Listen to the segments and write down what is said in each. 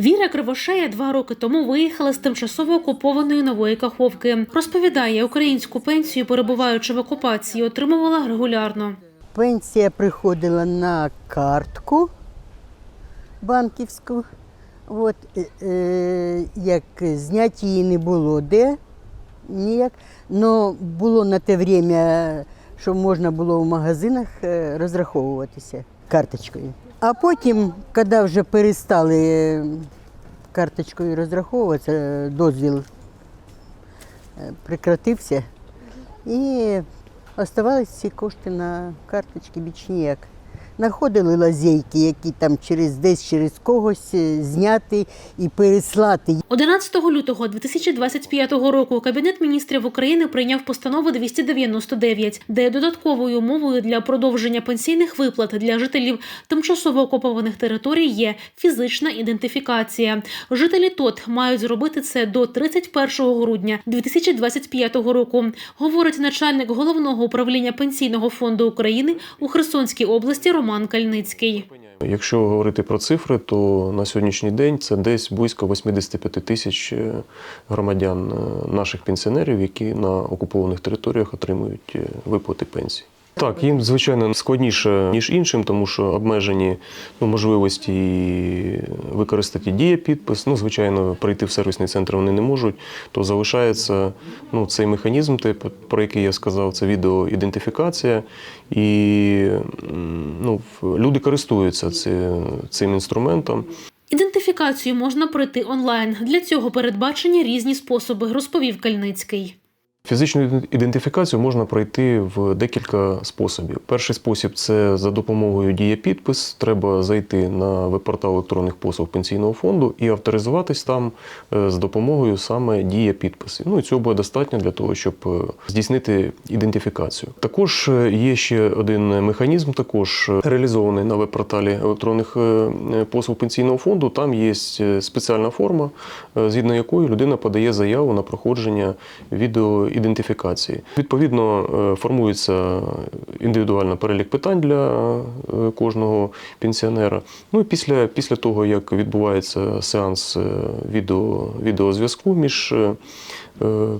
Віра Кривошея два роки тому виїхала з тимчасово окупованої нової Каховки. Розповідає, українську пенсію, перебуваючи в окупації, отримувала регулярно. Пенсія приходила на картку банківську. От, е, е, як зняти її не було де ніяк. Но було на те время, що можна було в магазинах е, розраховуватися карточкою. А потім, коли вже перестали е, карточкою розраховуватися, дозвіл е, прекратився. І оставались ці кошти на карточці більш ніяк. Находили лазейки, які там через десь через когось е, зняти і переслати. 11 лютого 2025 року Кабінет міністрів України прийняв постанову 299, де додатковою умовою для продовження пенсійних виплат для жителів тимчасово окупованих територій є фізична ідентифікація. Жителі ТОТ мають зробити це до 31 грудня 2025 року, говорить начальник головного управління пенсійного фонду України у Херсонській області Роман Кальницький. Якщо говорити про цифри, то на сьогоднішній день це десь близько 85 тисяч е, громадян е, наших пенсіонерів, які на окупованих територіях отримують е, виплати пенсій. Так, їм звичайно складніше ніж іншим, тому що обмежені ну, можливості використати дієпідпис. Ну, звичайно, прийти в сервісний центр вони не можуть. То залишається ну, цей механізм, те, про який я сказав, це відеоідентифікація. І ну, люди користуються цим інструментом. Ідентифікацію можна пройти онлайн. Для цього передбачені різні способи, розповів Кальницький. Фізичну ідентифікацію можна пройти в декілька способів. Перший спосіб це за допомогою дієпідпис. Треба зайти на веб-портал електронних послуг пенсійного фонду і авторизуватись там е, з допомогою саме дієпідписів. Ну і цього буде достатньо для того, щоб е, здійснити ідентифікацію. Також е, є ще один механізм, також реалізований на веб-порталі електронних послуг пенсійного фонду. Там є спеціальна форма, згідно якої людина подає заяву на проходження відеоідентифікації. Відповідно, е, формується індивідуально перелік питань для е, кожного пенсіонера. Ну і після, після того, як відбувається сеанс е, відео, відеозв'язку між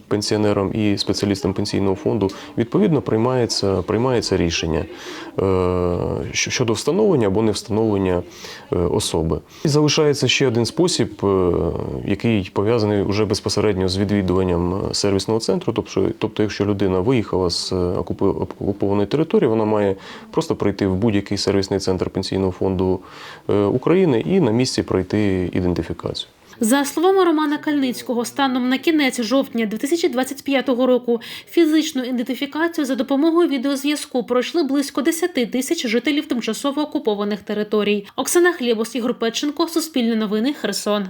пенсіонером і спеціалістом пенсійного фонду, відповідно приймається, приймається рішення щодо встановлення або не встановлення особи. І залишається ще один спосіб, який пов'язаний вже безпосередньо з відвідуванням сервісного центру. Тобто, тобто, якщо людина виїхала з е, окупованої території, вона має просто прийти в будь-який сервісний центр пенсійного фонду е, України і на місці пройти ідентифікацію. За словами Романа Кальницького, станом на кінець жовтня 2025 року фізичну ідентифікацію за допомогою відеозв'язку пройшли близько 10 тисяч жителів тимчасово окупованих територій. Оксана Хлєбос, Ігор Петченко, Суспільне новини, Херсон.